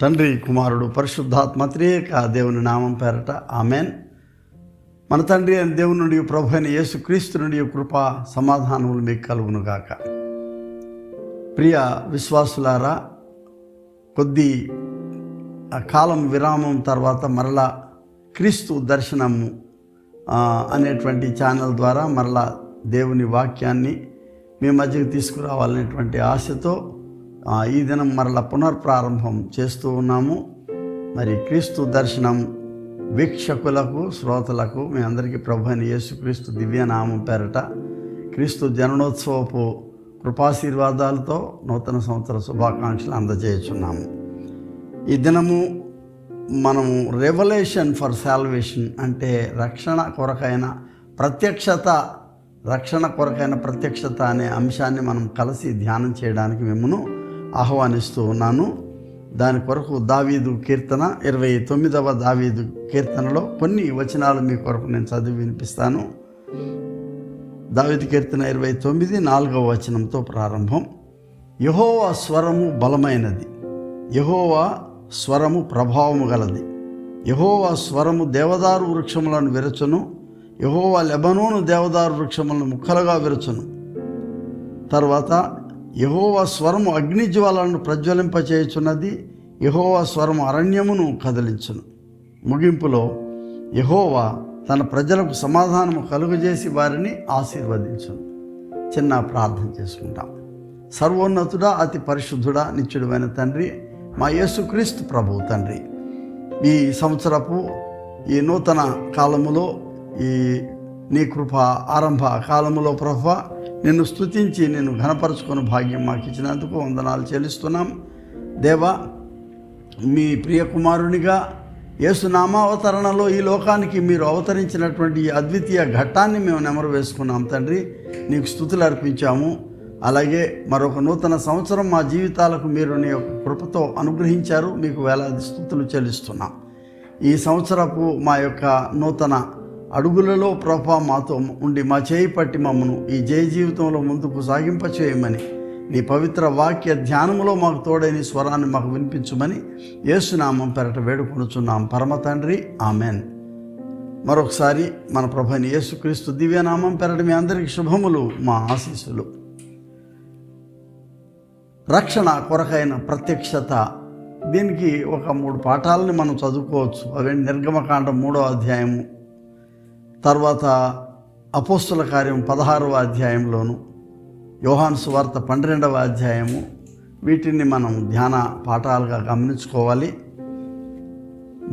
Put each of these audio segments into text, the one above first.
తండ్రి కుమారుడు పరిశుద్ధాత్మ త్రియేక దేవుని నామం పేరట. ఆమెన్. మన తండ్రి అని దేవుని నుండి ప్రభు అయిన యేసుక్రీస్తు నుండి కృప సమాధానములు మీకు కలుగునుగాక. ప్రియ విశ్వాసులారా కొద్ది కాలం విరామం తర్వాత మరలా క్రీస్తు దర్శనము అనేటువంటి ఛానల్ ద్వారా మరలా దేవుని వాక్యాన్ని మీ మధ్యకు తీసుకురావాలనేటువంటి ఆశతో ఈ దినం మరలా పునర్ప్రారంభం చేస్తూ ఉన్నాము. మరి క్రీస్తు దర్శనం వీక్షకులకు శ్రోతలకు మీ అందరికీ ప్రభు అయిన యేసుక్రీస్తు దివ్యనామం పేరట క్రీస్తు జననోత్సవపు కృపాశీర్వాదాలతో నూతన సంవత్సర శుభాకాంక్షలు అందజేయుచున్నాము. ఈ దినము మనము రెవల్యూషన్ ఫర్ సాల్వేషన్ అంటే రక్షణ కొరకైన ప్రత్యక్షత రక్షణ కొరకైన ప్రత్యక్షత అనే అంశాన్ని మనం కలిసి ధ్యానం చేయడానికి మిమ్మను ఆహ్వానిస్తూ ఉన్నాను దాని కొరకు దావీదు కీర్తన ఇరవై తొమ్మిదవ దావీదు కీర్తనలో కొన్ని వచనాలు మీ కొరకు నేను చదివి వినిపిస్తాను. దావీదు కీర్తన ఇరవై తొమ్మిది నాలుగవ వచనంతో ప్రారంభం. యహోవా స్వరము బలమైనది. యహోవా స్వరము ప్రభావము గలది. యహోవా స్వరము దేవదారు వృక్షములను విరచును. యహోవా లెబనోను దేవదారు వృక్షములను ముక్కలుగా విరచును. తర్వాత యహోవా స్వరము అగ్నిజ్వాలను ప్రజ్వలింపచేయుచున్నది యహోవా స్వరము అరణ్యమును కదిలించును. ముగింపులో యహోవా తన ప్రజలకు సమాధానము కలుగజేసి వారిని ఆశీర్వదించును. చిన్న ప్రార్థన చేసుకుంటాం. సర్వోన్నతుడా అతి పరిశుద్ధుడా నిత్యుడమైన తండ్రి మా యేసుక్రీస్తు ప్రభు తండ్రి. ఈ సంవత్సరపు ఈ నూతన కాలములో ఈ నీ కృప ఆరంభ కాలములో ప్రభ నిన్ను స్తుతించి నిన్ను ఘనపరుచుకుని భాగ్యం మాకు ఇచ్చినందుకు వందనాలు చెల్లిస్తున్నాం. దేవా మీ ప్రియ కుమారునిగా యేసునామావతరణలో ఈ లోకానికి మీరు అవతరించినటువంటి ఈ అద్వితీయ ఘట్టాన్ని మేము నెమరు వేసుకున్నాం తండ్రి. నీకు స్థుతులు అర్పించాము. అలాగే మరొక నూతన సంవత్సరం మా జీవితాలకు మీరు నీ యొక్క కృపతో అనుగ్రహించారు. మీకు వేలాది స్థుతులు చెల్లిస్తున్నాం. ఈ సంవత్సరపు మా యొక్క నూతన అడుగులలో ప్రభా మాతో ఉండి మా చేయి పట్టి మమ్మను ఈ జయ జీవితంలో ముందుకు సాగింపచేయమని నీ పవిత్ర వాక్య ధ్యానములో మాకు తోడైన స్వరాన్ని మాకు వినిపించుమని యేసునామం పెరట వేడుకొనుచున్నాం. పరమ తండ్రి ఆమెన్. మరొకసారి మన ప్రభని యేసుక్రీస్తు దివ్యనామం పెరట మీ అందరికీ శుభములు మా ఆశీస్సులు. రక్షణ కొరకైన ప్రత్యక్షత దీనికి ఒక మూడు పాఠాలని మనం చదువుకోవచ్చు. అవి నిర్గమకాండం మూడో అధ్యాయము. తర్వాత అపోస్తుల కార్యం పదహారవ అధ్యాయంలోను యోహాను సువార్త పన్నెండవ అధ్యాయము వీటిని మనం ధ్యాన పాఠాలుగా గమనించుకోవాలి.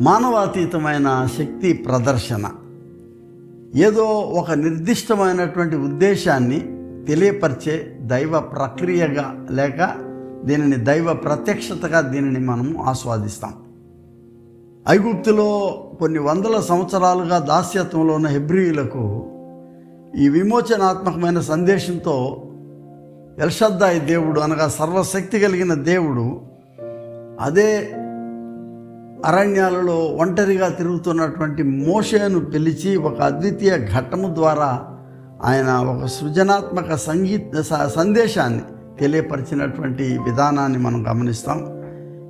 మానవాతీతమైన శక్తి ప్రదర్శన. ఏదో ఒక నిర్దిష్టమైనటువంటి ఉద్దేశాన్ని తెలియపరిచే దైవ ప్రక్రియగా లేక దీనిని దైవ ప్రత్యక్షతగా దీనిని మనము ఆస్వాదిస్తాం. ఐగుప్తులో కొన్ని వందల సంవత్సరాలుగా దాస్యత్వంలో ఉన్న హెబ్రియులకు ఈ విమోచనాత్మకమైన సందేశంతో ఎల్షద్దాయి దేవుడు అనగా సర్వశక్తి కలిగిన దేవుడు అదే అరణ్యాలలో ఒంటరిగా తిరుగుతున్నటువంటి మోషేను పిలిచి ఒక అద్వితీయ ఘట్టము ద్వారా ఆయన ఒక సృజనాత్మక సంగీత సందేశాన్ని తెలియపరిచినటువంటి విధానాన్ని మనం గమనిస్తాం.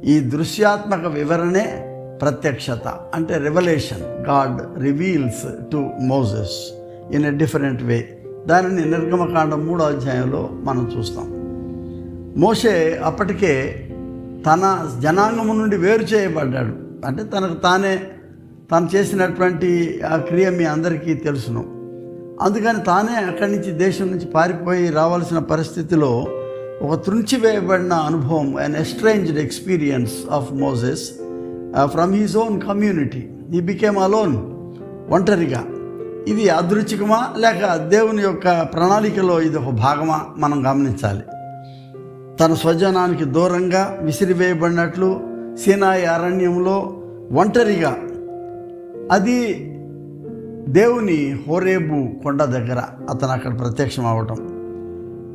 ఈ దృశ్యాత్మక వివరణే ప్రత్యక్షత అంటే revolution God reveals to Moses in a different way దానిని నిర్గమకాండం మూడో అధ్యాయంలో మనం చూస్తాం. మోషే అప్పటికే తన జనాంగము నుండి వేరు చేయబడ్డాడు. అంటే తనకు తానే తాను చేసినటువంటి ఆ క్రియ మీ అందరికీ తెలుసును. అందుకని తానే అక్కడి నుంచి దేశం నుంచి పారిపోయి రావాల్సిన పరిస్థితిలో ఒక త్రుంచివేయబడిన అనుభవం and estranged experience of Moses from his own community ఈ బికేమ్ అలోన్ ఒంటరిగా. ఇది అదృచికమా లేక దేవుని యొక్క ప్రణాళికలో ఇది ఒక భాగమా మనం గమనించాలి. తన స్వజనానికి దూరంగా విసిరివేయబడినట్లు సీనాయి అరణ్యంలో ఒంటరిగా. అది దేవుని హోరేబు కొండ దగ్గర అతను అక్కడ ప్రత్యక్షం అవటం.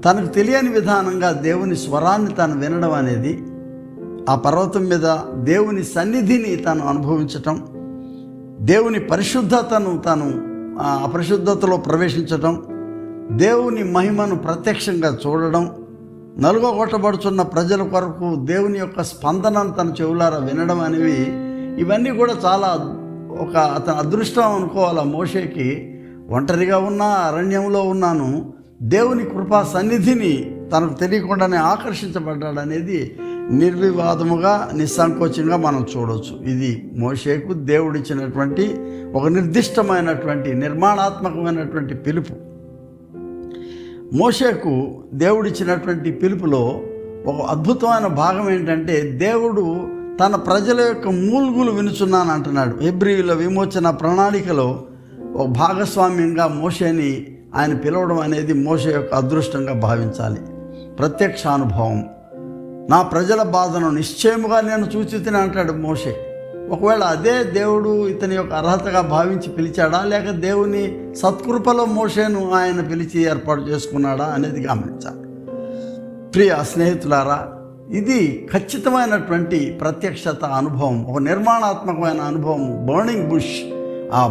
తనకు తెలియని విధానంగా దేవుని స్వరాన్ని తాను వినడం అనేది ఆ పర్వతం మీద దేవుని సన్నిధిని తాను అనుభవించటం దేవుని పరిశుద్ధతను తాను అపరిశుద్ధతలో ప్రవేశించటం దేవుని మహిమను ప్రత్యక్షంగా చూడడం నలుగో కొట్టబడుచున్న ప్రజల కొరకు దేవుని యొక్క స్పందనను తన చెవులారా వినడం అనేవి ఇవన్నీ కూడా చాలా ఒక అతని అదృష్టం అనుకోవాలి మోషేకి. ఒంటరిగా ఉన్నా అరణ్యంలో ఉన్నాను దేవుని కృపా సన్నిధిని తనకు తెలియకుండానే ఆకర్షించబడ్డాడు అనేది నిర్వివాదముగా నిస్సంకోచంగా మనం చూడవచ్చు ఇది మోషేకు దేవుడిచ్చినటువంటి ఒక నిర్దిష్టమైనటువంటి నిర్మాణాత్మకమైనటువంటి పిలుపు. మోషేకు దేవుడిచ్చినటువంటి పిలుపులో ఒక అద్భుతమైన భాగం ఏంటంటే దేవుడు తన ప్రజల యొక్క మూల్గులు వినుచున్నాను అంటున్నాడు. ఎబ్రియుల విమోచన ప్రణాళికలో ఒక భాగస్వామ్యంగా మోషేని ఆయన పిలవడం అనేది మోషే యొక్క అదృష్టంగా భావించాలి. ప్రత్యక్ష అనుభవం నా ప్రజల బాధను నిశ్చయముగా నేను చూచితిని అంటాడు మోషే. ఒకవేళ అదే దేవుడు ఇతని యొక్క అర్హతగా భావించి పిలిచాడా? లేక దేవుని సత్కృపలో మోషేను ఆయన పిలిచి ఏర్పాటు చేసుకున్నాడా అనేది గమనించాలి. ప్రియ స్నేహితులారా ఇది ఖచ్చితమైనటువంటి ప్రత్యక్షత అనుభవం ఒక నిర్మాణాత్మకమైన అనుభవం. బర్నింగ్ బుష్ ఆ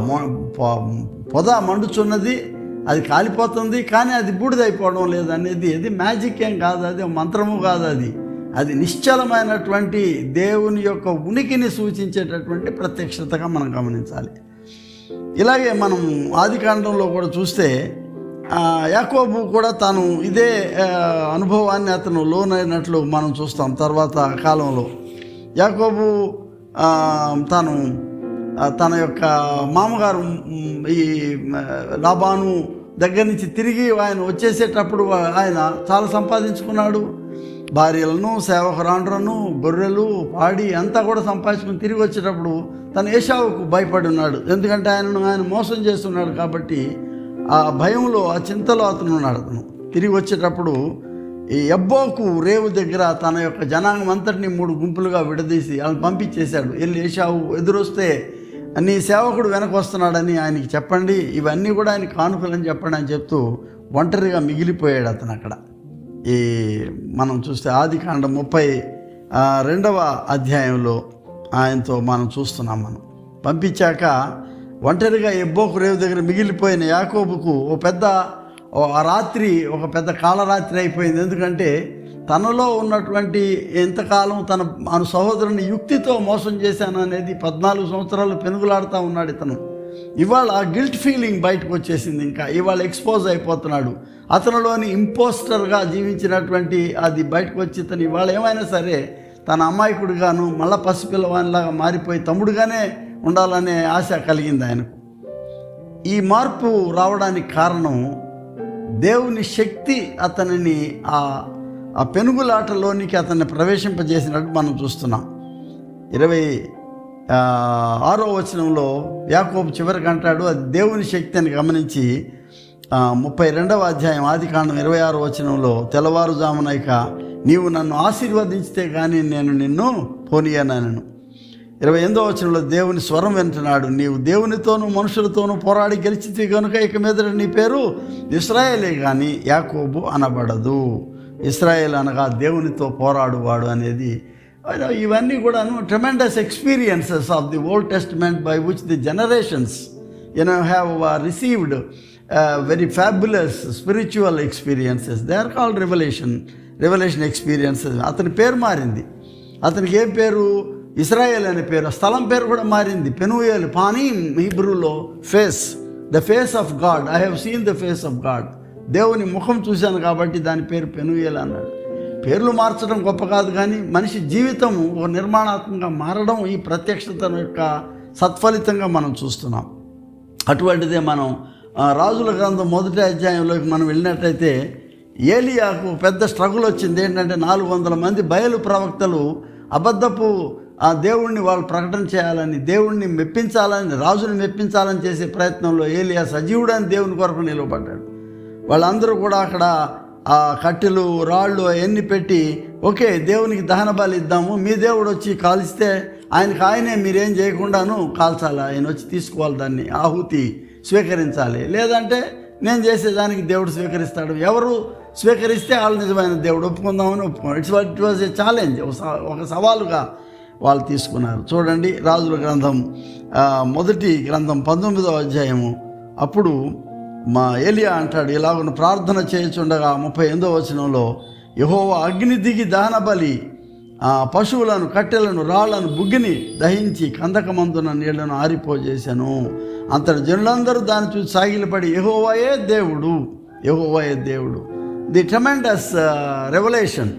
పొద మండుచున్నది అది కాలిపోతుంది కానీ అది బూడిదైపోవడం లేదనేది అది ఇది మ్యాజిక్ ఏం కాదు అది ఒక మంత్రము కాదు అది. అది నిశ్చలమైనటువంటి దేవుని యొక్క ఉనికిని సూచించేటటువంటి ప్రత్యక్షతగా మనం గమనించాలి. ఇలాగే మనం ఆదికాండంలో కూడా చూస్తే యాకోబు కూడా తాను ఇదే అనుభవాన్ని అతను లోనైనట్లు మనం చూస్తాం తర్వాత కాలంలో. యాకోబు తాను తన యొక్క మామగారు ఈ లాభాను లాబాను దగ్గర నుంచి తిరిగి ఆయన వచ్చేసేటప్పుడు ఆయన చాలా సంపాదించుకున్నాడు. భార్యలను సేవకురాండ్రను గొర్రెలు పాడి అంతా కూడా సంపాదించుకుని తిరిగి వచ్చేటప్పుడు తను ఏషావుకు భయపడి ఉన్నాడు. ఎందుకంటే ఆయనను ఆయన మోసం చేస్తున్నాడు కాబట్టి ఆ భయంలో ఆ చింతలో అతను ఉన్నాడు. అతను తిరిగి వచ్చేటప్పుడు ఈ ఎబ్బోకు రేవు దగ్గర తన యొక్క జనాంగం అంతటిని మూడు గుంపులుగా విడదీసి వాళ్ళని పంపించేశాడు. వెళ్ళి ఏషావు ఎదురొస్తే నీ సేవకుడు వెనక వస్తున్నాడని ఆయనకి చెప్పండి. ఇవన్నీ కూడా ఆయన కానుకలని చెప్పండి అని చెప్తూ ఒంటరిగా మిగిలిపోయాడు అతను అక్కడ. ఈ మనం చూస్తే ఆది కాండ ముప్పై రెండవ అధ్యాయంలో ఆయనతో మనం చూస్తున్నాం మనం. పంపించాక ఒంటరిగా ఎబ్బోకు రేవు దగ్గర మిగిలిపోయిన యాకోబుకు ఓ పెద్ద ఆ రాత్రి ఒక పెద్ద కాలరాత్రి అయిపోయింది. ఎందుకంటే తనలో ఉన్నటువంటి ఎంతకాలం తన మన సహోదరుని యుక్తితో మోసం చేశాను అనేది పద్నాలుగు సంవత్సరాలు పెనుగులాడుతూ ఉన్నాడు ఇతను. ఇవాళ గిల్ట్ ఫీలింగ్ బయటకు వచ్చేసింది ఇంకా. ఇవాళ ఎక్స్పోజ్ అయిపోతున్నాడు. అతనిలోని ఇంపోస్టర్గా జీవించినటువంటి అది బయటకు వచ్చి తను ఇవాళ ఏమైనా సరే తన అమ్మాయికుడుగాను మళ్ళా పసిపిల్లవానిలాగా మారిపోయి తమ్ముడుగానే ఉండాలనే ఆశ కలిగింది ఆయనకు. ఈ మార్పు రావడానికి కారణం దేవుని శక్తి అతనిని ఆ ఆ పెనుగులాటలోనికి అతన్ని ప్రవేశింపజేసినట్టు మనం చూస్తున్నాం. ఇరవై ఆరో వచనంలో యాకోబు చివరికి అంటాడు అది దేవుని శక్తి అని గమనించి ముప్పై రెండవ అధ్యాయం ఆది కాండం ఇరవై ఆరో వచనంలో తెల్లవారుజామున ఇక నీవు నన్ను ఆశీర్వదించితే కానీ నేను నిన్ను పోనీయనను ఇరవై ఎనిమిదో వచనంలో దేవుని స్వరం వింటున్నాడు నీవు దేవునితోనూ మనుషులతోనూ పోరాడి గెలిచితే కనుక ఇక మీద నీ పేరు ఇస్రాయేలే కానీ యాకోబు అనబడదు. ఇస్రాయేల్ అనగా దేవునితో పోరాడువాడు అనేది ఇవన్నీ కూడాను tremendous experiences of the Old Testament by which the generations you know have received very fabulous spiritual experiences they are called revolution revolution experiences అతని పేరు మారింది. అతనికి ఏం పేరు? ఇస్రాయేల్ అనే పేరు. స్థలం పేరు కూడా మారింది. పెనుయేలు పానీ హీబ్రూలో face the face of God I have seen the face of God దేవుని ముఖం చూశాను కాబట్టి దాని పేరు పెనుయేలు అన్నాడు. పేర్లు మార్చడం గొప్ప కాదు కానీ మనిషి జీవితం ఒక నిర్మాణాత్మకంగా మారడం ఈ ప్రత్యక్షత యొక్క సత్ఫలితంగా మనం చూస్తున్నాం. అటువంటిదే మనం రాజుల గ్రంథం మొదటి అధ్యాయంలోకి మనం వెళ్ళినట్టయితే ఏలియాకు పెద్ద స్ట్రగుల్ వచ్చింది. ఏంటంటే నాలుగు వందల మంది బయలు ప్రవక్తలు అబద్ధపు ఆ దేవుణ్ణి వాళ్ళు ప్రకటన చేయాలని దేవుణ్ణి మెప్పించాలని రాజుని మెప్పించాలని చేసే ప్రయత్నంలో ఏలియా సజీవుడని దేవుని కొరకు నిలవబడ్డాడు. వాళ్ళందరూ కూడా అక్కడ ఆ కట్టెలు రాళ్ళు అవన్నీ పెట్టి ఓకే దేవునికి దహన బలి ఇద్దాము. మీ దేవుడు వచ్చి కాలిస్తే ఆయనకి ఆయనే మీరేం చేయకుండాను కాల్చాలి. ఆయన వచ్చి తీసుకోవాలి దాన్ని. ఆహుతి స్వీకరించాలి. లేదంటే నేను చేసేదానికి దేవుడు స్వీకరిస్తాడు. ఎవరు స్వీకరిస్తే వాళ్ళు నిజమైన దేవుడు ఒప్పుకుందామని ఒప్పుకున్నాడు it's it was a challenge ఒక సవాలుగా వాళ్ళు తీసుకున్నారు. చూడండి రాజుల గ్రంథం మొదటి గ్రంథం పంతొమ్మిదవ అధ్యాయము. అప్పుడు మా ఏలియా అంటాడు ఇలాగున ప్రార్థన చేయుచుండగా ముప్పై ఎనిమిదో వచనంలో యహోవా అగ్ని దిగి దహన బలి ఆ పశువులను కట్టెలను రాళ్ళను బుగ్గిని దహించి కందకమందున నీళ్ళను ఆరిపోజేశాను. అంతటి జనులందరూ దాన్ని చూసి సాగిలపడి యహోవాయే దేవుడు యహోవాయే దేవుడు. ది ట్రమెండస్ రెవల్యూషన్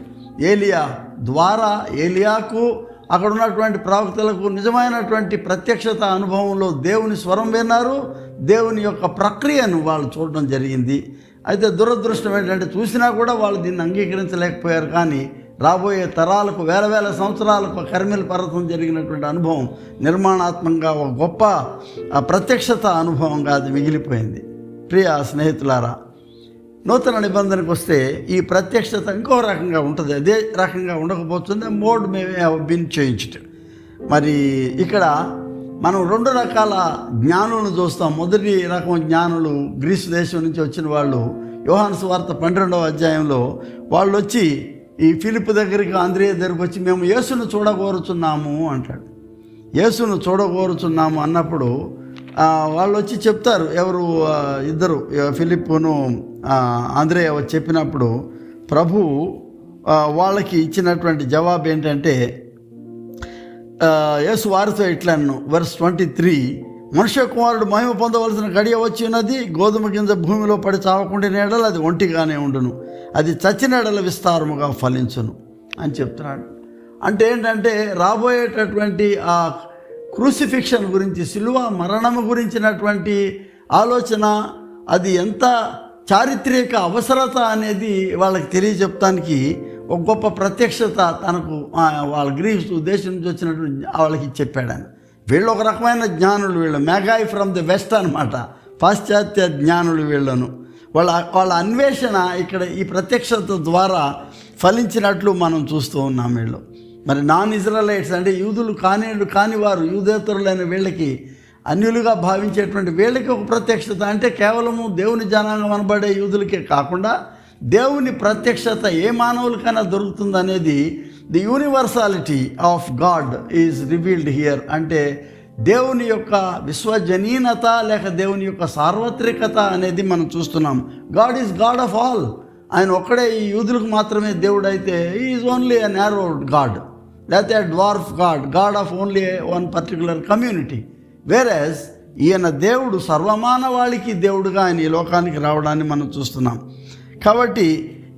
ఏలియా ద్వారా ఏలియాకు అక్కడ ఉన్నటువంటి ప్రవక్తలకు నిజమైనటువంటి ప్రత్యక్షత అనుభవంలో దేవుని స్వరం విన్నారు. దేవుని యొక్క ప్రక్రియను వాళ్ళు చూడడం జరిగింది. అయితే దురదృష్టం ఏంటంటే చూసినా కూడా వాళ్ళు దీన్ని అంగీకరించలేకపోయారు. కానీ రాబోయే తరాలకు వేల వేల సంవత్సరాలకు కర్మిల పర్వతం జరిగినటువంటి అనుభవం నిర్మాణాత్మకంగా ఒక గొప్ప ఆ, ప్రత్యక్షత అనుభవంగా అది మిగిలిపోయింది. ప్రియ స్నేహితులారా నూతన నిబంధనకు వస్తే ఈ ప్రత్యక్షత ఇంకో రకంగా ఉంటుంది. అదే రకంగా ఉండకపోతుంది మోడ్ మేమే బిన్ చేయించటం. మరి ఇక్కడ మనం రెండు రకాల జ్ఞానులను చూస్తాం. మొదటి రకం జ్ఞానులు గ్రీసు దేశం నుంచి వచ్చిన వాళ్ళు. యోహాను వార్త పన్నెండవ అధ్యాయంలో వాళ్ళు వచ్చి ఈ ఫిలిప్ దగ్గరికి ఆంధ్రేయ దగ్గరికి వచ్చి మేము యేసును చూడగోరుచున్నాము అంటాడు. యేసును చూడగోరుచున్నాము అన్నప్పుడు వాళ్ళు వచ్చి చెప్తారు. ఎవరు ఇద్దరు ఫిలిప్పును ఆంధ్రేయ చెప్పినప్పుడు ప్రభు వాళ్ళకి ఇచ్చినటువంటి జవాబు ఏంటంటే యేసు వారితో ఇట్లను వర్స్ ట్వంటీ త్రీ. మనుష్య కుమారుడు మహిమ పొందవలసిన గడియ వచ్చి ఉన్నది గోధుమ గింజ భూమిలో పడి చావకుండా నేడలు అది ఒంటిగానే ఉండును. అది చచ్చినడల విస్తారముగా ఫలించును అని చెప్తున్నాడు. అంటే ఏంటంటే రాబోయేటటువంటి ఆ క్రూసిఫిక్షన్ గురించి సిలువ మరణము గురించినటువంటి ఆలోచన అది ఎంత చారిత్రక అవసరత అనేది వాళ్ళకి తెలియజెప్పడానికి ఒక గొప్ప ప్రత్యక్షత తనకు వాళ్ళ గ్రీసు దేశం నుంచి వచ్చినటువంటి వాళ్ళకి చెప్పాడని వీళ్ళు ఒక రకమైన జ్ఞానులు వీళ్ళు. మెగాయ్ ఫ్రమ్ ది వెస్ట్ అనమాట పాశ్చాత్య జ్ఞానులు వీళ్ళను. వాళ్ళ వాళ్ళ అన్వేషణ ఇక్కడ ఈ ప్రత్యక్షత ద్వారా ఫలించినట్లు మనం చూస్తూ ఉన్నాం వీళ్ళు. మరి నాన్ ఇజ్రాలైట్స్ అంటే యూదులు కానివారు కాని వారు యూదేతరులైన వీళ్ళకి అన్యులుగా భావించేటువంటి వీళ్ళకి ఒక ప్రత్యక్షత అంటే కేవలము దేవుని జనాంగం అనబడే యూదులకే కాకుండా దేవుని ప్రత్యక్షత ఏ మానవులకైనా దొరుకుతుందనేది the universality of God is revealed here అంటే దేవుని యొక్క విశ్వజనీనత లేక దేవుని యొక్క సార్వత్రికత అనేది మనం చూస్తున్నాం. God is God of all ఆయన ఒక్కడే ఈ యూదులకు మాత్రమే దేవుడు అయితే is only a narrow God లేకపోతే dwarf God God of only one particular community whereas ఈయన దేవుడు సర్వమానవాళికి దేవుడుగా ఆయన ఈ లోకానికి రావడాన్ని మనం చూస్తున్నాం. కాబట్టి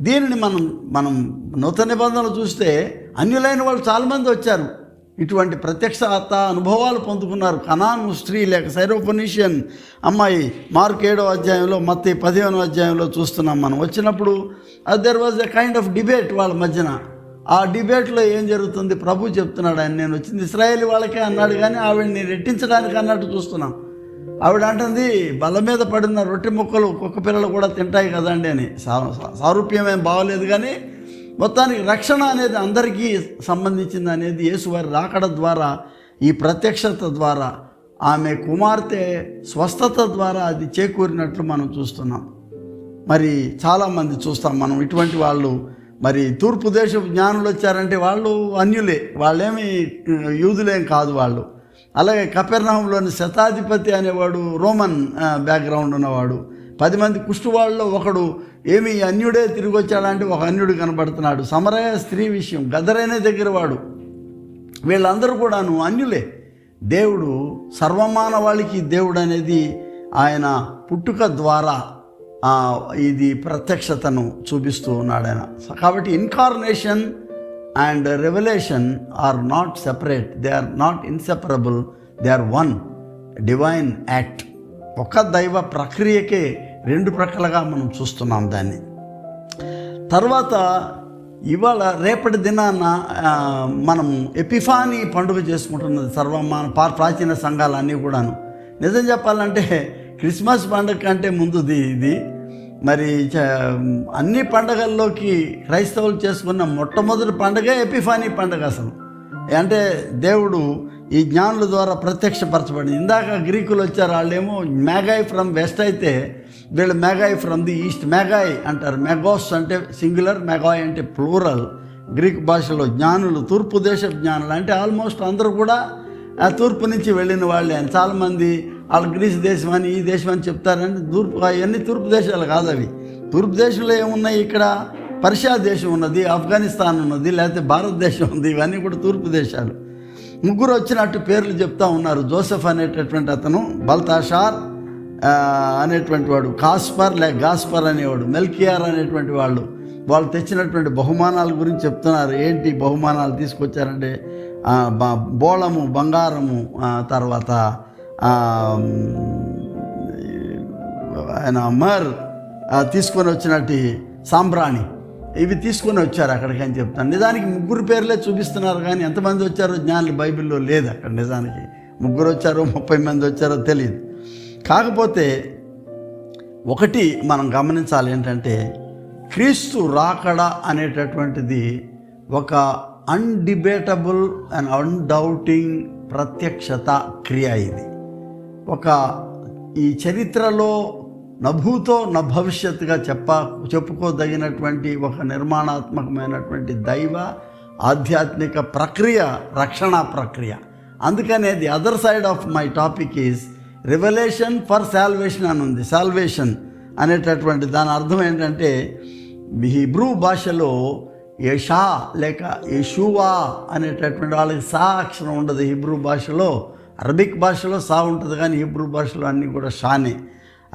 దీనిని మనం మనం నూతన నిబంధనలు చూస్తే అన్యులైన వాళ్ళు చాలామంది వచ్చారు. ఇటువంటి ప్రత్యక్షత అనుభవాలు పొందుకున్నారు. కనాను స్త్రీ లేక సైరోపనీషియన్ అమ్మాయి మార్క్ ఏడో అధ్యాయంలో మత్తి పదిహేనో అధ్యాయంలో చూస్తున్నాం మనం. వచ్చినప్పుడు there was a kind of debate వాళ్ళ మధ్యన. ఆ డిబేట్లో ఏం జరుగుతుంది? ప్రభు చెప్తున్నాడు ఆయన నేను వచ్చింది ఇస్రాయేల్ వాళ్ళకే అన్నాడు కానీ ఆవిడని రెట్టించడానికి అన్నట్టు చూస్తున్నాం. ఆవిడ అంటుంది బల్ల మీద పడిన రొట్టె ముక్కలు కుక్క పిల్లలు కూడా తింటాయి కదండి అని. సా- సా- సారూప్యం ఏం బాగోలేదు కానీ మొత్తానికి రక్షణ అనేది అందరికీ సంబంధించింది అనేది యేసువారి రాకడ ద్వారా ఈ ప్రత్యక్షత ద్వారా ఆమె కుమార్తె స్వస్థత ద్వారా అది చేకూరినట్లు మనం చూస్తున్నాం. మరి చాలామంది చూస్తాం మనం ఇటువంటి వాళ్ళు. మరి తూర్పు దేశపు జ్ఞానులు వచ్చారంటే వాళ్ళు అన్యులే వాళ్ళేమి యూదులేం కాదు వాళ్ళు. అలాగే కపెర్నహంలోని శతాధిపతి అనేవాడు రోమన్ బ్యాక్గ్రౌండ్ ఉన్నవాడు. పది మంది కుష్టివాళ్ళలో ఒకడు. ఏమి అన్యుడే తిరిగి వచ్చాడంటే ఒక అన్యుడు కనబడుతున్నాడు. సమరయ స్త్రీ విషయం గదరైన దగ్గర వాడు. వీళ్ళందరూ కూడాను అన్యులే. దేవుడు సర్వమానవాళికి దేవుడు అనేది ఆయన పుట్టుక ద్వారా ఇది ప్రత్యక్షతను చూపిస్తూ ఉన్నాడు ఆయన కాబట్టి incarnation and revolution are not separate they are not inseparable they are one divine act ఒక దైవ ప్రక్రియకే రెండు ప్రక్కలుగా మనం చూస్తున్నాం దాన్ని. తర్వాత ఇవాళ రేపటి దినాన మనం ఎపిఫానీ పండుగ చేసుకుంటున్నది సర్వమాన పా- ప్రాచీన సంఘాలన్నీ కూడాను. నిజం చెప్పాలంటే క్రిస్మస్ పండుగ కంటే ముందుది ఇది. మరి చ- అన్ని పండగల్లోకి క్రైస్తవులు చేసుకున్న మొట్టమొదటి పండగ ఎపిఫానీ పండగ అసలు. అంటే దేవుడు ఈ జ్ఞానుల ద్వారా ప్రత్యక్షపరచబడింది. ఇందాక గ్రీకులు వచ్చారు వాళ్ళేమో మేఘాయ్ ఫ్రమ్ వెస్ట్ అయితే వీళ్ళు మేఘాయ్ ఫ్రమ్ ది ఈస్ట్. మేఘాయ్ అంటారు. మెగోస్ అంటే సింగులర్ మెగాయ్ అంటే ప్లూరల్. గ్రీక్ భాషలో జ్ఞానులు తూర్పు దేశ జ్ఞానులు. అంటే ఆల్మోస్ట్ అందరూ కూడా ఆ తూర్పు నుంచి వెళ్ళిన వాళ్ళే. చాలామంది వాళ్ళు గ్రీస్ దేశం అని ఈ దేశం అని చెప్తారని తూర్పు అవన్నీ తూర్పు దేశాలు కాదు అవి. తూర్పు దేశంలో ఏమున్నాయి? ఇక్కడ పర్షియా దేశం ఉన్నది ఆఫ్ఘనిస్తాన్ ఉన్నది లేకపోతే భారతదేశం ఉంది. ఇవన్నీ కూడా తూర్పు దేశాలు. ముగ్గురు వచ్చినట్టు పేర్లు చెప్తా ఉన్నారు. జోసెఫ్ అనేటటువంటి అతను బల్తాషార్ అనేటువంటి వాడు కాస్పర్ లేక గాస్పర్ అనేవాడు మెల్కియార్ అనేటువంటి వాళ్ళు. వాళ్ళు తెచ్చినటువంటి బహుమానాల గురించి చెప్తున్నారు. ఏంటి బహుమానాలు తీసుకొచ్చారంటే బోళము బంగారము తర్వాత ఆయన మర్ తీసుకొని వచ్చినట్టు సాంబ్రాణి. ఇవి తీసుకొని వచ్చారు అక్కడికి అని చెప్తాను. నిజానికి ముగ్గురు పేర్లే చూపిస్తున్నారు కానీ ఎంతమంది వచ్చారో జ్ఞానులు బైబిల్లో లేదు అక్కడ నిజానికి. ముగ్గురు వచ్చారో ముప్పై మంది వచ్చారో తెలియదు. కాకపోతే ఒకటి మనం గమనించాలి ఏంటంటే క్రీస్తు రాకడ అనేటటువంటిది ఒక అన్డిబేటబుల్ అండ్ అన్డౌటింగ్ ప్రత్యక్షత క్రియ ఇది. ఒక ఈ చరిత్రలో నభూతో న భవిష్యత్తుగా చెప్ప చెప్పుకోదగినటువంటి ఒక నిర్మాణాత్మకమైనటువంటి దైవ ఆధ్యాత్మిక ప్రక్రియ రక్షణ ప్రక్రియ. అందుకనే the other side of my topic is revelation for salvation అని ఉంది. సాల్వేషన్ అనేటటువంటి దాని అర్థం ఏంటంటే హిబ్రూ భాషలో యషా లేక యషువా అనేటటువంటి వాళ్ళకి సా అక్షరం ఉండదు హిబ్రూ భాషలో. అరబిక్ భాషలో సా ఉంటుంది కానీ హిబ్రూ భాషలో అన్నీ కూడా షానే.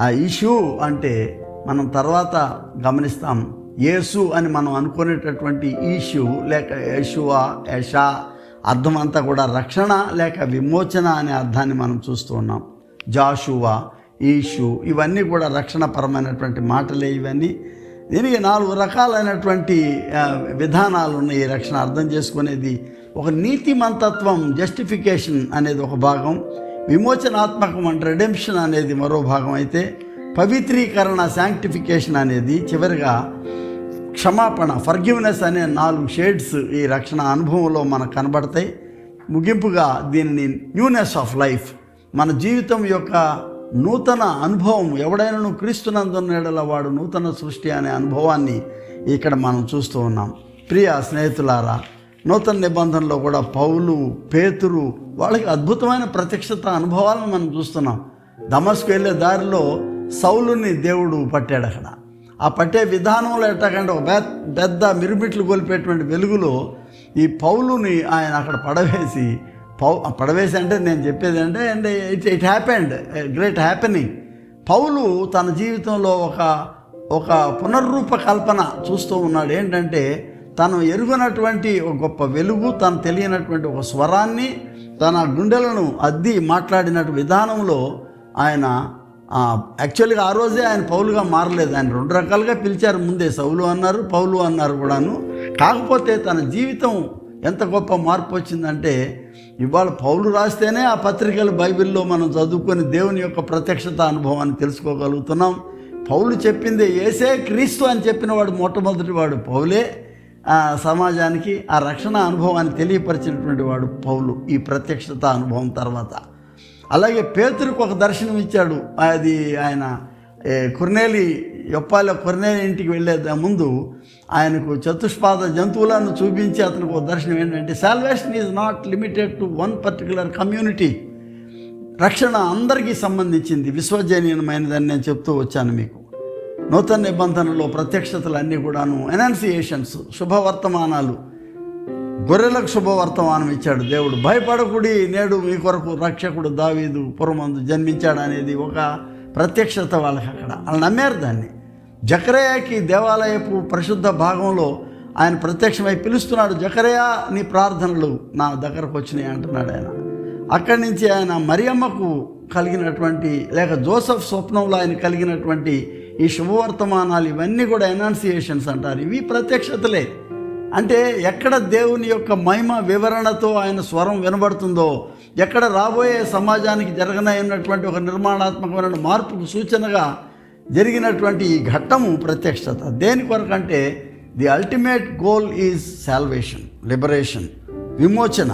ఆ ఇషు అంటే మనం తర్వాత గమనిస్తాం యేసు అని మనం అనుకునేటటువంటి ఈషు లేక యశువా యషా అర్థం అంతా కూడా రక్షణ లేక విమోచన అనే అర్థాన్ని మనం చూస్తూ ఉన్నాం. జాషువా ఈషు ఇవన్నీ కూడా రక్షణపరమైనటువంటి మాటలే ఇవన్నీ. దీనికి నాలుగు రకాలైనటువంటి విధానాలు ఉన్నాయి ఈ రక్షణ. అర్థం చేసుకునేది ఒక నీతిమంతత్వం జస్టిఫికేషన్ అనేది ఒక భాగం విమోచనాత్మకం అంటే రెడెంప్షన్ అనేది మరో భాగం అయితే పవిత్రీకరణ శాంక్టిఫికేషన్ అనేది చివరిగా క్షమాపణ ఫర్గివ్నెస్ అనే నాలుగు షేడ్స్ ఈ రక్షణ అనుభవంలో మనకు కనబడతాయి. ముగింపుగా దీనిని న్యూనెస్ ఆఫ్ లైఫ్ మన జీవితం యొక్క నూతన అనుభవం ఎవడైనా క్రీస్తునందున్నడల వాడు నూతన సృష్టి అనే అనుభవాన్ని ఇక్కడ మనం చూస్తూ ఉన్నాం. ప్రియ స్నేహితులారా నూతన నిబంధనలో కూడా పౌలు పేతురు వాళ్ళకి అద్భుతమైన ప్రత్యక్షత అనుభవాలను మనం చూస్తున్నాం. దమస్కు వెళ్ళే దారిలో సౌలుని దేవుడు పట్టాడు అక్కడ. ఆ పట్టే విధానంలో ఎట్టకంటే ఒక పెద్ద పెద్ద మిరుమిట్లు కోల్పేటువంటి వెలుగులో ఈ పౌలుని ఆయన అక్కడ పడవేసి పౌ పడవేసి అంటే నేను చెప్పేది అంటే and it it happened great happening పౌలు తన జీవితంలో ఒక ఒక పునర్రూప కల్పన చూస్తూ ఉన్నాడు. ఏంటంటే తను ఎరుగునటువంటి ఒక గొప్ప వెలుగు తను తెలియనటువంటి ఒక స్వరాన్ని తన గుండెలను అద్ది మాట్లాడినట్టు విధానంలో ఆయన యాక్చువల్గా ఆ రోజే ఆయన పౌలుగా మారలేదు. ఆయన రెండు రకాలుగా పిలిచారు. ముందే సౌలు అన్నారు పౌలు అన్నారు కూడాను. కాకపోతే తన జీవితం ఎంత గొప్ప మార్పు వచ్చిందంటే ఇవాళ పౌలు రాస్తేనే ఆ పత్రికలు బైబిల్లో మనం చదువుకొని దేవుని యొక్క ప్రత్యక్షత అనుభవాన్ని తెలుసుకోగలుగుతున్నాం. పౌలు చెప్పింది ఏసే క్రీస్తు అని చెప్పిన వాడు మొట్టమొదటి వాడు పౌలే. సమాజానికి ఆ రక్షణ అనుభవాన్ని తెలియపరిచినటువంటి వాడు పౌలు ఈ ప్రత్యక్షత అనుభవం తర్వాత. అలాగే పేతురికి ఒక దర్శనం ఇచ్చాడు. అది ఆయన కుర్నేలి యొప్పాల కుర్నేలి ఇంటికి వెళ్ళే ముందు ఆయనకు చతుష్పాద జంతువులను చూపించి అతనికి ఒక దర్శనం ఏంటంటే salvation is not limited to one particular community రక్షణ అందరికీ సంబంధించింది. విశ్వజనీయమైనదని నేను చెప్తూ వచ్చాను మీకు. నూతన నిబంధనలో ప్రత్యక్షతలు అన్నీ కూడాను ఎనాన్సియేషన్స్ శుభవర్తమానాలు. గొర్రెలకు శుభవర్తమానం ఇచ్చాడు దేవుడు. భయపడకుడి నేడు మీ కొరకు రక్షకుడు దావీదు పురమందు జన్మించాడు అనేది ఒక ప్రత్యక్షత వాళ్ళకి అక్కడ. వాళ్ళు నమ్మారు దాన్ని. జకరయాకి దేవాలయపు పరిశుద్ధ భాగంలో ఆయన ప్రత్యక్షమై పిలుస్తున్నాడు జకరయా నీ ప్రార్థనలు నా దగ్గరకు వచ్చినాయి అంటున్నాడు ఆయన. అక్కడి నుంచి ఆయన మరియమ్మకు కలిగినటువంటి లేక జోసఫ్ స్వప్నంలో ఆయన కలిగినటువంటి ఈ శుభవర్తమానాలు ఇవన్నీ కూడా ఎనాన్సియేషన్స్ అంటారు. ఇవి ప్రత్యక్షతలే. అంటే ఎక్కడ దేవుని యొక్క మహిమ వివరణతో ఆయన స్వరం వినబడుతుందో ఎక్కడ రాబోయే సమాజానికి జరగనైనటువంటి ఒక నిర్మాణాత్మకమైన మార్పుకు సూచనగా జరిగినటువంటి ఈ ఘట్టము ప్రత్యక్షత. దేని కొరకంటే the ultimate goal is salvation liberation విమోచన.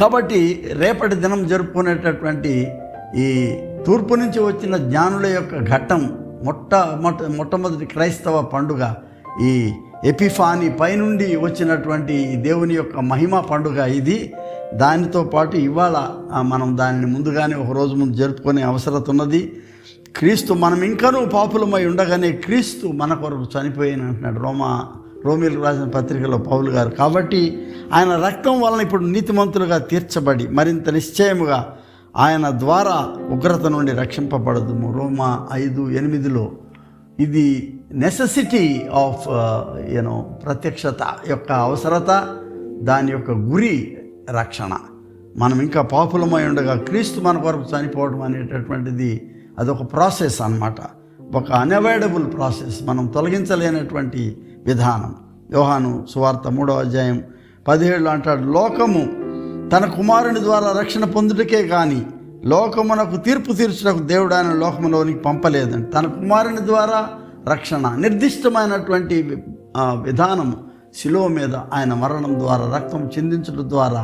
కాబట్టి రేపటి దినం జరుపుకునేటటువంటి ఈ తూర్పు నుంచి వచ్చిన జ్ఞానుల యొక్క ఘట్టం మొట్ట మొట్ట మొట్టమొదటి క్రైస్తవ పండుగ ఈ ఎపిఫాని పైనుండి వచ్చినటువంటి దేవుని యొక్క మహిమ పండుగ ఇది. దానితో పాటు ఇవాళ మనం దానిని ముందుగానే ఒక రోజు ముందు జరుపుకునే అవసరం ఉన్నది. క్రీస్తు మనం ఇంకనూ పాపులమై ఉండగానే క్రీస్తు మన కొరకు చనిపోయిన అంటున్నాడు రోమా రోమిలకు రాసిన పత్రికలో పౌలు గారు. కాబట్టి ఆయన రక్తం వలన ఇప్పుడు నీతిమంతులుగా తీర్చబడి మరింత నిశ్చయముగా ఆయన ద్వారా ఉగ్రత నుండి రక్షింపబడదుము. రోమా ఐదు ఎనిమిదిలో. ఇది నెససిటీ ఆఫ్ యూనో ప్రత్యక్షత యొక్క అవసరత దాని యొక్క గురి రక్షణ. మనం ఇంకా పాపులమై ఉండగా క్రీస్తు మన కొరకు చనిపోవడం అనేటటువంటిది అదొక ప్రాసెస్ అన్నమాట. ఒక అన్అవాయిడబుల్ ప్రాసెస్ మనం తొలగించలేనటువంటి విధానం. యోహాను సువార్త మూడో అధ్యాయం పదిహేడులో అంటాడు లోకము తన కుమారుని ద్వారా రక్షణ పొందుటకే కానీ లోకమునకు తీర్పు తీర్చుటకు దేవుడు ఆయన లోకములోనికి పంపలేదండి. తన కుమారుని ద్వారా రక్షణ నిర్దిష్టమైనటువంటి విధానము శిలువ మీద ఆయన మరణం ద్వారా రక్తం చిందించడం ద్వారా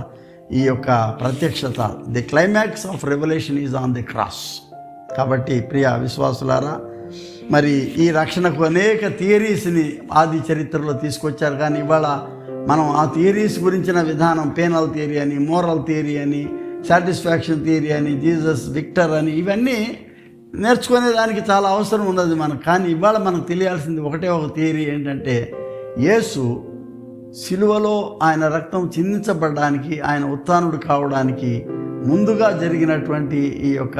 ఈ యొక్క ప్రత్యక్షత the climax of revolution is on the cross కాబట్టి ప్రియ విశ్వాసులారా మరి ఈ రక్షణకు అనేక థియరీస్ని ఆది చరిత్రలో తీసుకొచ్చారు. కానీ ఇవాళ మనం ఆ థియరీస్ గురించిన విధానం పేనల్ థియరీ అని మోరల్ థియరీ అని సాటిస్ఫాక్షన్ థియరీ అని జీసస్ విక్టర్ అని ఇవన్నీ నేర్చుకునే దానికి చాలా అవసరం ఉన్నది మనకు. కానీ ఇవాళ మనకు తెలియాల్సింది ఒకటే ఒక థియరీ ఏంటంటే యేసు సిలువలో ఆయన రక్తం చిందించబడడానికి ఆయన ఉత్థానుడు కావడానికి ముందుగా జరిగినటువంటి ఈ యొక్క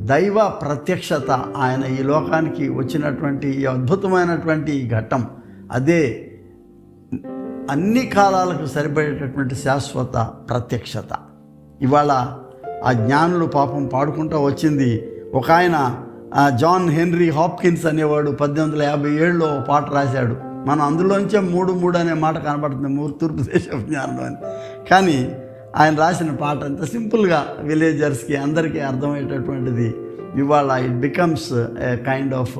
దైవ ప్రత్యక్షత ఆయన ఈ లోకానికి వచ్చినటువంటి ఈ అద్భుతమైనటువంటి ఈ ఘట్టం. అదే అన్ని కాలాలకు సరిపడేటటువంటి శాశ్వత ప్రత్యక్షత. ఇవాళ ఆ జ్ఞానులు పాపం పాడుకుంటూ వచ్చింది. ఒక ఆయన జాన్ హెన్రీ హాప్కిన్స్ అనేవాడు పద్దెనిమిది వందల యాభై ఏడులో పాట రాశాడు. మనం అందులోంచే మూడు మూడు అనే మాట కనబడుతుంది మూర్తూర్పు దేశ జ్ఞానం అని. కానీ ఆయన రాసిన పాట అంత సింపుల్గా విలేజర్స్కి అందరికీ అర్థమయ్యేటటువంటిది. ఇవాళ it becomes a kind of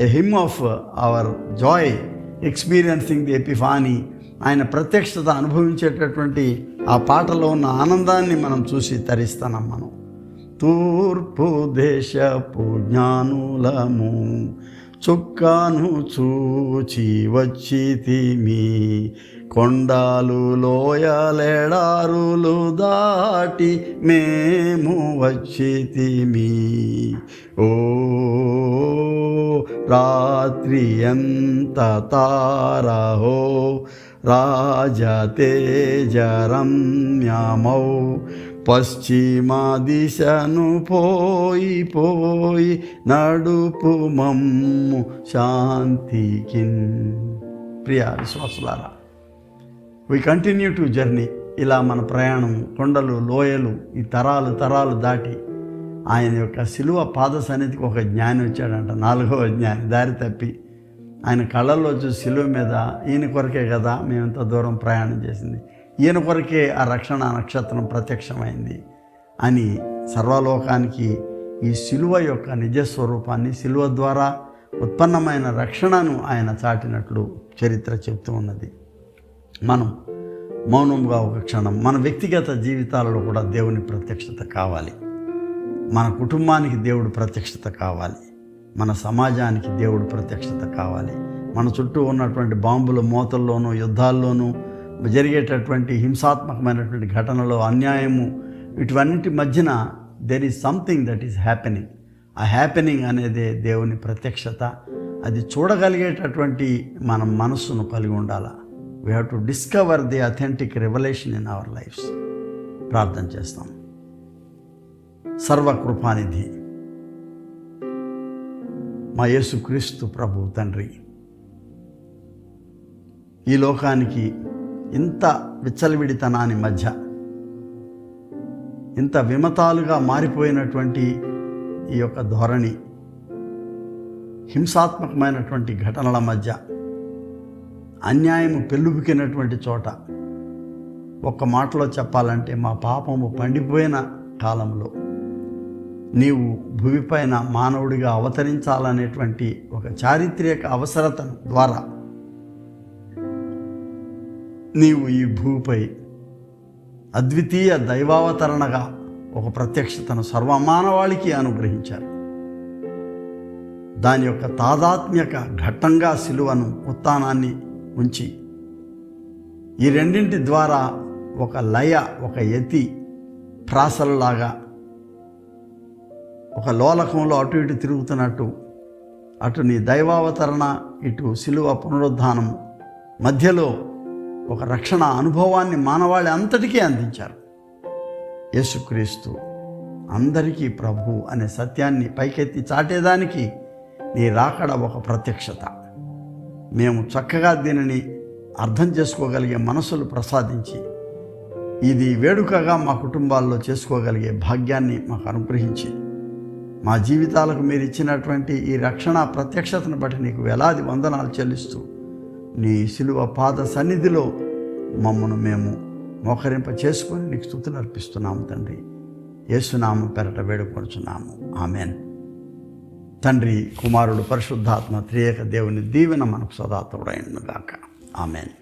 a hymn of our joy experiencing the epiphany ఆయన ప్రత్యక్షత అనుభవించేటటువంటి ఆ పాటలో ఉన్న ఆనందాన్ని మనం చూసి తరిస్తాం మనం. తూర్పు దేశపు జ్ఞానులము చుక్కాను చూచి వచ్చితిమి కొండాలు లోయలెడారులు దాటి మేము వచ్చితిమి ఓ రాత్రి ఎంత తారహో రాజతేజరమ్యమౌ పశ్చిమ దిశను పోయి పోయి నడుపు మమ్ము శాంతికిన్. ప్రియ విశ్వాసులారా వి కంటిన్యూ టు జర్నీ ఇలా మన ప్రయాణం కొండలు లోయలు ఈ తరాలు తరాలు దాటి ఆయన యొక్క శిలువ పాద సన్నిధికి ఒక జ్ఞాని వచ్చాడంట నాలుగవ జ్ఞాని దారి తప్పి. ఆయన కళ్ళల్లో చూసి శిలువ మీద ఈయన కొరకే కదా మేమంత దూరం ప్రయాణం చేసింది. ఈయన కొరకే ఆ రక్షణ నక్షత్రం ప్రత్యక్షమైంది అని సర్వలోకానికి ఈ శిలువ యొక్క నిజస్వరూపాన్ని శిలువ ద్వారా ఉత్పన్నమైన రక్షణను ఆయన చాటినట్లు చరిత్ర చెప్తూ ఉన్నది. మనం మౌనంగా ఒక క్షణం మన వ్యక్తిగత జీవితాలలో కూడా దేవుని ప్రత్యక్షత కావాలి. మన కుటుంబానికి దేవుడు ప్రత్యక్షత కావాలి. మన సమాజానికి దేవుడు ప్రత్యక్షత కావాలి. మన చుట్టూ ఉన్నటువంటి బాంబుల మోతల్లోనూ యుద్ధాల్లోనూ జరిగేటటువంటి హింసాత్మకమైనటువంటి ఘటనలో అన్యాయము వీటివన్నిటి మధ్యన there is something that is happening ఆ హ్యాపెనింగ్ అనేది దేవుని ప్రత్యక్షత. అది చూడగలిగేటటువంటి మన మనస్సును కలిగి ఉండాలా. We have to discover the authentic revolution in our lives ప్రార్థన చేస్తాం. సర్వకృపానిధి. మా యేసుక్రీస్తు ప్రభు తండ్రి ఈ లోకానికి ఇంత విచ్చలవిడితనాని మధ్య ఇంత విమతాలుగా మారిపోయినటువంటి ఈ యొక్క ధోరణి హింసాత్మకమైనటువంటి ఘటనల మధ్య అన్యాయము పెళ్ళుబుకినటువంటి చోట ఒక్క మాటలో చెప్పాలంటే మా పాపము పండిపోయిన కాలంలో నీవు భూమిపైన మానవుడిగా అవతరించాలనేటువంటి ఒక చారిత్రక అవసరతను ద్వారా నీవు ఈ భూమిపై అద్వితీయ దైవావతరణగా ఒక ప్రత్యక్షతను సర్వమానవాళికి అనుగ్రహించారు. దాని యొక్క తాదాత్మ్యక ఘట్టంగా సిలువను ఉత్తానాన్ని ఉంచి ఈ రెండింటి ద్వారా ఒక లయ ఒక యతి ప్రాసలలాగా ఒక లోలకంలో అటు ఇటు తిరుగుతున్నట్టు అటు నీ దైవావతరణ ఇటు శిలువ పునరుద్ధానం మధ్యలో ఒక రక్షణ అనుభవాన్ని మానవాళి అంతటికీ అందించారు. యేసుక్రీస్తు అందరికీ ప్రభు అనే సత్యాన్ని పైకెత్తి చాటేదానికి నీ రాకడ ఒక ప్రత్యక్షత. మేము చక్కగా దీనిని అర్థం చేసుకోగలిగే మనసులు ప్రసాదించి ఇది వేడుకగా మా కుటుంబాల్లో చేసుకోగలిగే భాగ్యాన్ని మాకు అనుగ్రహించింది. మా జీవితాలకు మీరు ఇచ్చినటువంటి ఈ రక్షణ ప్రత్యక్షతను బట్టి నీకు వేలాది వందనాలు చెల్లిస్తూ నీ శిలువ పాద సన్నిధిలో మమ్మను మేము మోకరింప చేసుకొని నీకు స్థుతులు అర్పిస్తున్నాము తండ్రి. యేసునామ పెరట వేడుకొనుచున్నాము. ఆమెన్. తండ్రి కుమారుడు పరిశుద్ధాత్మ త్రియక దేవుని దీవెన మనకు సదా తోడైనగాక ఆమెన్.